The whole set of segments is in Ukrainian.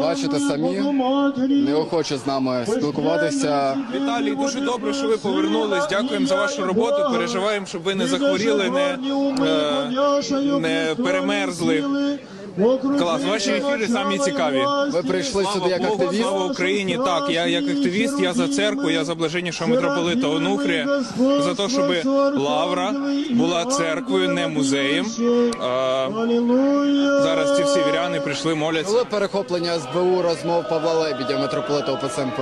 Бачите самі, неохоче з нами спілкуватися. Віталій, дуже добре, що ви повернулись. Дякуємо за вашу роботу. Переживаємо, щоб ви не захворіли, не, е, не перемерзли. Клас, ваші ефіри самі цікаві. Ви прийшли сюди як Богу, активіст. слава Україні. Так, я як активіст, я за церкву, я за блаженнішого митрополита Онуфрія, за те, щоб Лавра була церквою, не музеєм. Зараз ці всі віряни прийшли, моляться. Було перехоплення СБУ розмов Павла Лебідя, митрополита ОПЦМП.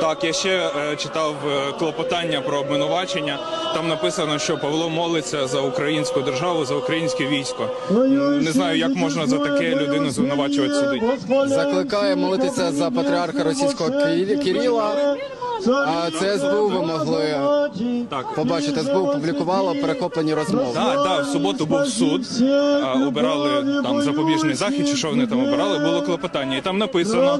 Так, я ще е, читав е, клопотання про обвинувачення. Там написано, що Павло молиться за українську державу, за українське військо. Не знаю, як можна за таке людину звинувачувати судить. Закликає молитися за патріарха російського Кирила. А це СБУ ви могли Так. побачити. СБУ публікувало перехоплені розмови. Так, так, в суботу був суд, а, обирали там запобіжний захід, чи що вони там обирали, було клопотання. І там написано,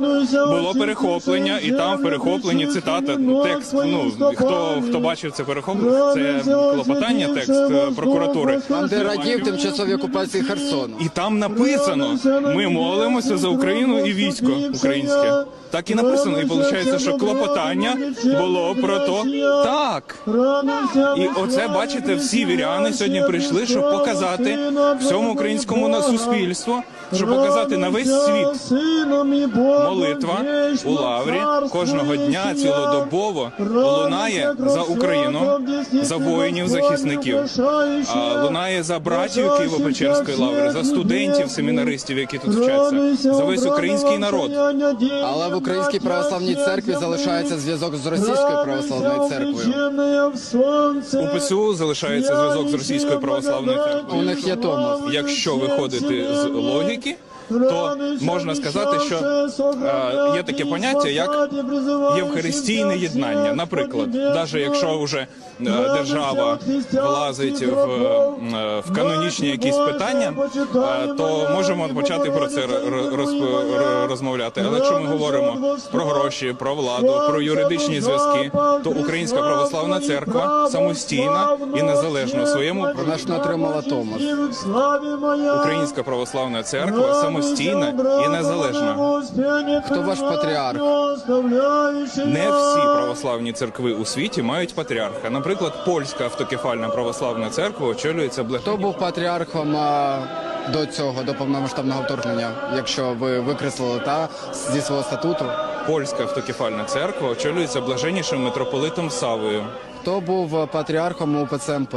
було перехоплення, і там в перехопленні цитата, ну, текст. Ну хто хто бачив це перехоплення, це клопотання, текст е, прокуратури. Там, де радів тимчасовій окупації Херсону. І там написано: ми молимося за Україну і військо українське. Так і написано. І виходить, що клопотання було про то так. І оце бачите, всі віряни сьогодні прийшли, щоб показати всьому українському на- суспільству, щоб показати на весь світ. Молитва у лаврі кожного дня цілодобово лунає за Україну, за воїнів, захисників. А, лунає за братів Києво-Печерської лаври, за студентів, семінаристів, які тут вчаться, за весь український народ. Але в Українській православній церкві залишається зв'язок з російською православною церквою. У ПСУ залишається зв'язок з російською православною церквою. У них є Томос. Якщо виходити з логіки, то можна сказати, що е, є таке поняття, як євхаристійне єднання. Наприклад, навіть якщо вже е, держава влазить в, е, в канонічні якісь питання, то можемо почати про це розмовляти. Але якщо ми говоримо про гроші, про владу, про юридичні зв'язки, то Українська православна церква самостійна і незалежна у своєму Вона ж не отримала Томос. Українська православна церква самостійна і незалежна. Хто ваш патріарх? Не всі православні церкви у світі мають патріарха. Наприклад, польська автокефальна православна церква очолюється благ... Хто був патріархом до цього, до повномасштабного вторгнення, якщо ви викреслили та зі свого статуту? Польська автокефальна церква очолюється блаженнішим митрополитом Савою. Хто був патріархом у ПЦМП?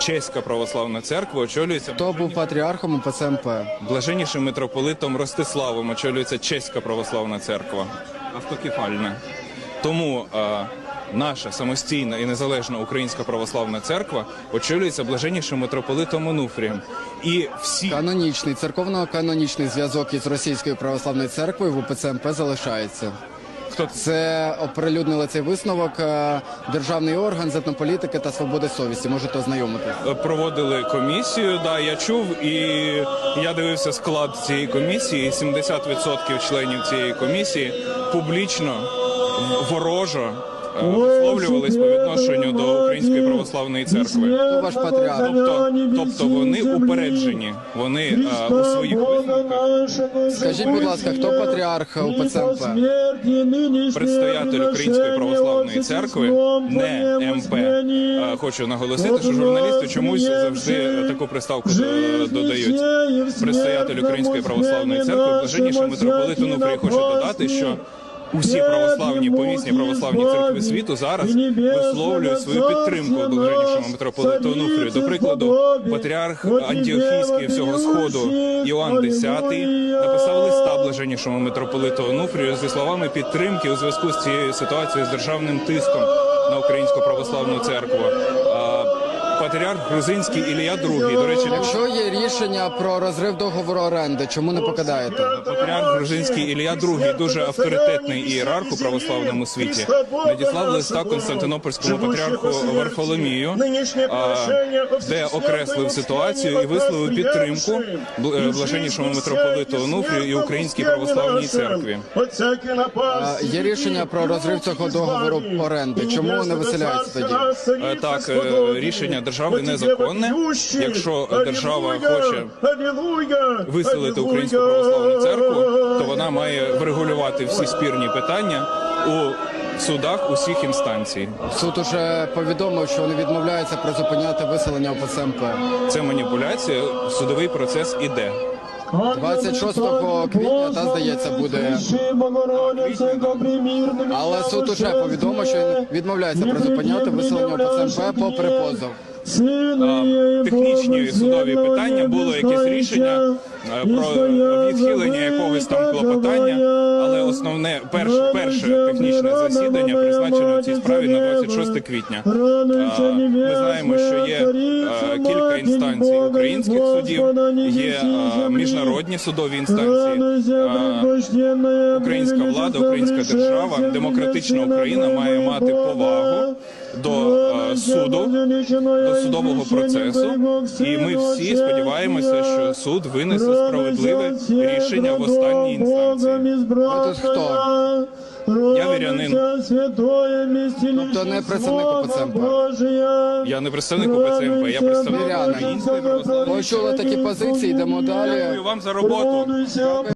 Чеська православна церква очолюється Хто був патріархом у ПЦМП? блаженнішим митрополитом Ростиславом. Очолюється Чеська православна церква. Автокефальна. Тому е, наша самостійна і незалежна українська православна церква очолюється блаженнішим митрополитом Онуфрієм. І всі Канонічний церковно-канонічний зв'язок із російською православною церквою в УПЦМП залишається. Хто це? Це оприлюднили цей висновок державний орган з етнополітики та свободи совісті. Можете ознайомити. Е, проводили комісію. Да, я чув, і я дивився склад цієї комісії. і 70% членів цієї комісії публічно ворожо е, висловлювались по відношенню до Української православної церкви. Ваш патріарх? Тобто, тобто вони упереджені. Вони е, у своїх висновках Скажіть, будь ласка, хто патріарх УПЦМП? предстоятель Української православної церкви, не МП. Е, Хочу наголосити, що журналісти чомусь завжди таку приставку е, додають. Предстоятель Української православної церкви, блаженніший митрополит Онуфрій, хочу додати, що усі православні помісні православні церкви світу зараз висловлюють свою підтримку блаженнішому митрополиту Онуфрію. До прикладу, патріарх Антіохійський всього сходу Іоанн X написав листа блаженнішому митрополиту Онуфрію зі словами підтримки у зв'язку з цією ситуацією з державним тиском на українську православну церкву. Патріарх грузинський Ілія II, до речі, Якщо є рішення про розрив договору оренди, чому не покидаєте? Патріарх Грузинський Ілія II, дуже авторитетний ієрарх у православному світі, надіслав листа Константинопольському патріарху Варфоломію, де окреслив ситуацію і висловив підтримку е, блаженнішому митрополиту Онуфрію і Українській православній церкві. Є рішення про розрив цього договору оренди. Чому не виселяються тоді? Е, Так, е, рішення держави незаконне. Якщо держава хоче виселити Українську православну церкву, то вона має врегулювати всі спірні питання у судах усіх інстанцій. Суд уже повідомив, що вони відмовляються призупиняти виселення ОПЦ МП. Це маніпуляція. Судовий процес іде. 26 квітня, та, здається, буде. Але суд уже повідомив, що він відмовляється призупиняти виселення ОПЦМП попри позов. А, технічні судові питання було якесь рішення е, про відхилення якогось там клопотання, але основне перше, перше технічне засідання призначено в цій справі на 26 квітня. Ми знаємо, що є е, кілька інстанцій українських судів, є е, міжнародні судові інстанції. Українська влада, українська держава, демократична Україна має мати повагу до е, суду, до судового процесу, і ми всі сподіваємося, що суд винесе справедливе рішення в останній інстанції. А хто? Я вірянин. Тобто не представник ОПЦ МП. Я не представник ОПЦМП, я представник Вірянин. Української православної. Почули такі позиції, йдемо далі. Дякую вам за роботу.